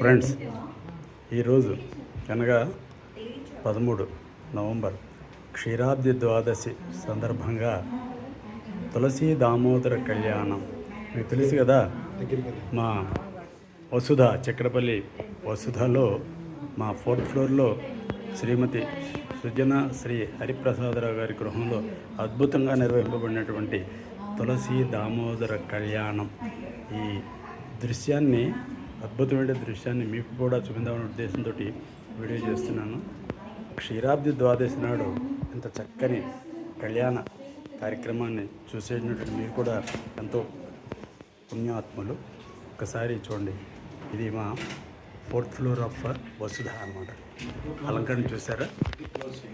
Friends ఈరోజు అనగా పదమూడు నవంబర్ క్షీరాబ్ది ద్వాదశి సందర్భంగా తులసి దామోదర కళ్యాణం. మీకు తెలుసు కదా మా వసుధ చక్రపల్లి వసుధలో మా ఫోర్త్ ఫ్లోర్లో శ్రీమతి సుజన శ్రీ హరిప్రసాదరావు గారి గృహంలో అద్భుతంగా నిర్వహింపబడినటువంటి తులసి దామోదర కళ్యాణం. ఈ దృశ్యాన్ని అద్భుతమైన దృశ్యాన్ని మీకు కూడా చూపిందామనే ఉద్దేశంతో వీడియో చేస్తున్నాను. క్షీరాబ్ది ద్వాదశి నాడు ఇంత చక్కని కళ్యాణ కార్యక్రమాన్ని చూసేటటువంటి మీరు కూడా ఎంతో పుణ్యాత్ములు. ఒకసారి చూడండి. ఇది మా ఫోర్త్ ఫ్లోర్ ఆఫ్ వసుధ అన్నమాట. అలంకరణ చూసారా?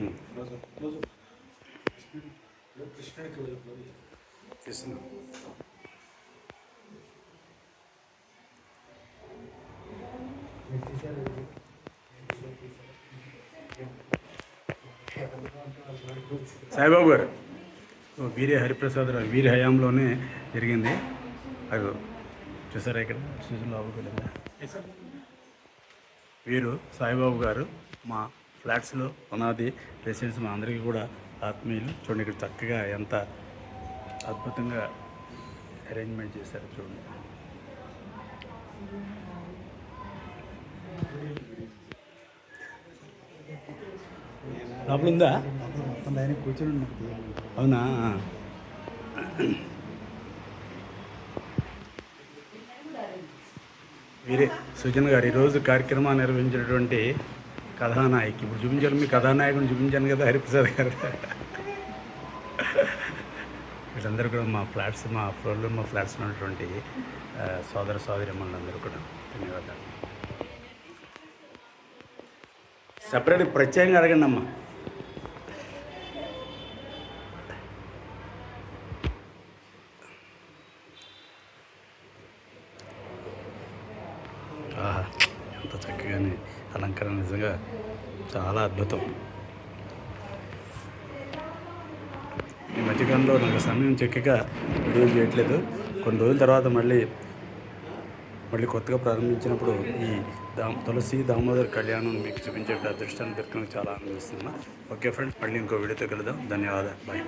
ఉమ్. సాయిబాబు గారు వీరే హరిప్రసాద్ రావు వీరి హయాంలోనే జరిగింది. అది చూసారా ఇక్కడ? వెళ్ళిందా వీరు సాయిబాబు గారు మా ఫ్లాట్స్లో పునాది రెసిడెన్స్ మా అందరికీ కూడా ఆత్మీయులు. చూడండి ఇక్కడ చక్కగా ఎంత అద్భుతంగా అరేంజ్మెంట్ చేశారు చూడండి. లోపల ఉందా మొత్తం ఆయన కూర్చొని అవునా? వీరే సుజన్ గారు ఈరోజు కార్యక్రమాన్ని నిర్వహించినటువంటి కథానాయకి. ఇప్పుడు చూపించాను మీ కథానాయకుని చూపించాను కదా హరిప్రసాద్ గారు. వీళ్ళందరూ కూడా మా ఫ్లాట్స్ మా ఫ్లోర్లో మా ఫ్లాట్స్ ఉన్నటువంటి సోదర సోదర మనందరూ కూడా. ధన్యవాదాలు. సపరేట్ ప్రత్యేకంగా అడగండి అమ్మా ఎంత చక్కగానే అలంకరణ నిజంగా చాలా అద్భుతం. ఈ మధ్యకాలంలో నాకు సమయం చక్కగా వీడియోలు చేయట్లేదు. కొన్ని రోజుల తర్వాత మళ్ళీ మళ్ళీ కొత్తగా ప్రారంభించినప్పుడు ఈ దా తులసి దామోదర్ కళ్యాణం మీకు చూపించే అదృష్టాన్ని దొరికినందుకు చాలా ఆనందిస్తున్నాను. ఓకే ఫ్రెండ్స్ మళ్ళీ ఇంకో వీడియోతో కలుద్దాం. ధన్యవాదాలు. బాయ్.